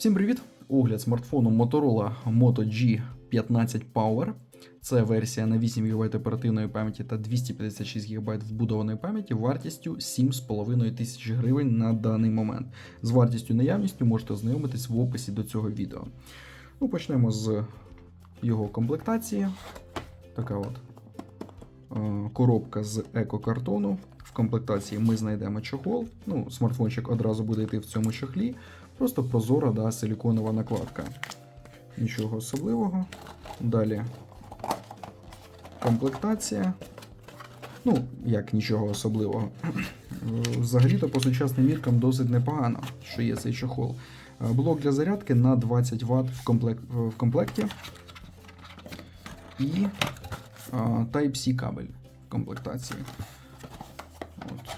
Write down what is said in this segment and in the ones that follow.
Всім привіт! Огляд смартфону Motorola Moto G15 Power. Це версія на 8 ГБ оперативної пам'яті та 256 ГБ вбудованої пам'яті вартістю 7,5 тисяч гривень на даний момент. З вартістю наявністю можете ознайомитись в описі до цього відео. Ну, почнемо з його комплектації. Така от е, коробка з екокартону. Комплектації ми знайдемо чохол. Ну, смартфончик одразу буде йти в цьому чохлі. Просто прозора да, силіконова накладка. Нічого особливого. Далі комплектація. Ну, як нічого особливого. Взагалі-то по сучасним міркам досить непогано, що є цей чохол. Е, Блок для зарядки на 20 Вт в, комплект, в комплекті. І Type-C кабель в комплектації. От.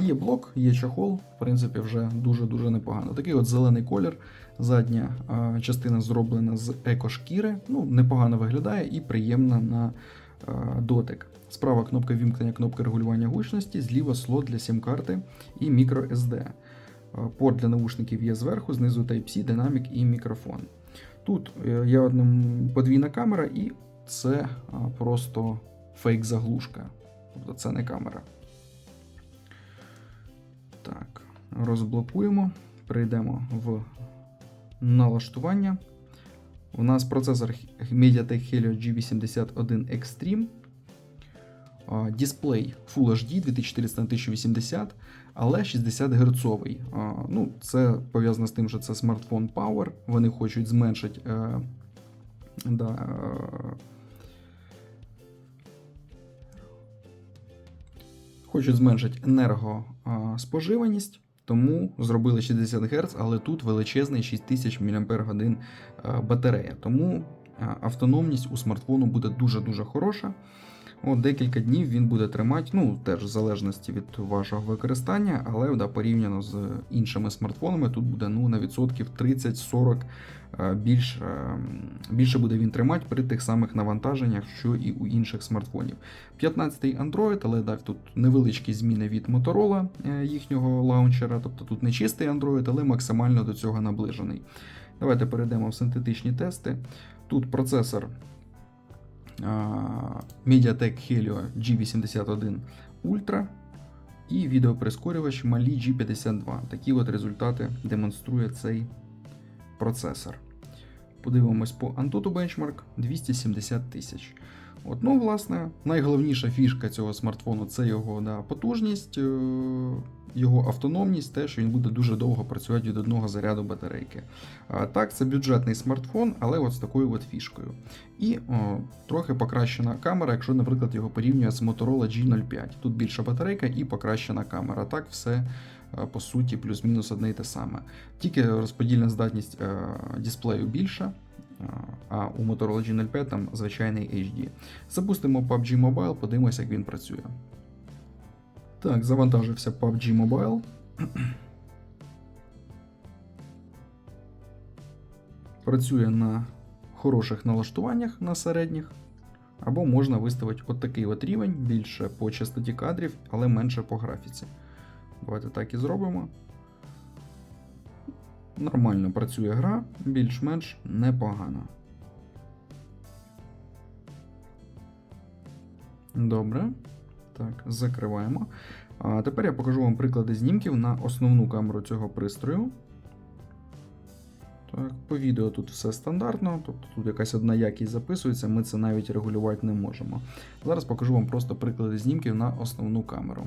Є блок, є чохол, в принципі, вже дуже-дуже непогано. Такий от зелений колір. Задня а, частина зроблена з екошкіри. Ну, непогано виглядає і приємна на а, дотик. Справа кнопка вімкнення, кнопка регулювання гучності, зліва слот для сім-карти і. А, Порт для наушників є зверху, знизу Type-C, динамік і мікрофон. Тут е, є одна подвійна камера, і це просто фейк-заглушка. Тобто це не камера. Так, розблокуємо, перейдемо в налаштування. У нас процесор MediaTek Helio G81 Extreme. Дисплей Full HD 2400 на 1080, але 60 Гц. Ну, це пов'язано з тим, що це смартфон Power. Вони хочуть зменшити. Е, да, Хочуть зменшити енергоспоживаність, тому зробили 60 Гц, але тут величезний 6000 мАч батарея. Тому автономність у смартфону буде дуже-дуже хороша. От Декілька днів він буде тримати, ну теж в залежності від вашого використання, але да, порівняно з іншими смартфонами, тут буде ну, на відсотків 30-40 е, більш, е, більше буде він тримати при тих самих навантаженнях, що і у інших смартфонів. 15-й Android, але да, тут невеличкі зміни від Motorola е, їхнього лаунчера, тобто тут не чистий Android, але максимально до цього наближений. Давайте перейдемо в синтетичні тести. Тут процесор MediaTek Helio G81 Ultra і відеоприскорювач Mali G52. Такі от результати демонструє цей процесор. Подивимось по Antutu Benchmark 270 тисяч. От, ну, власне, найголовніша фішка цього смартфону це його да, потужність, е, його автономність, те, що він буде дуже довго працювати від одного заряду батарейки. Так, це бюджетний смартфон, але от з такою от фішкою. І о, трохи покращена камера, якщо, наприклад, його порівнює з Motorola G05. Тут більша батарейка і покращена камера. Так, все е, по суті, плюс-мінус одне й те саме. Тільки розподільна здатність е, дисплею більша. А у Motorola G05 там звичайний HD. Запустимо PUBG Mobile, подивимося, як він працює. Так, завантажився PUBG Mobile. Працює на хороших налаштуваннях на середніх. Або можна виставити от такий от рівень, більше по частоті кадрів, але менше по графіці. Давайте так і зробимо. Нормально працює гра, більш-менш непогано. Добре. Так, закриваємо. А тепер я покажу вам приклади знімків на основну камеру цього пристрою. Так, По відео тут все стандартно, тобто тут якась одна якість записується, ми це навіть регулювати не можемо. Зараз покажу вам просто приклади знімків на основну камеру.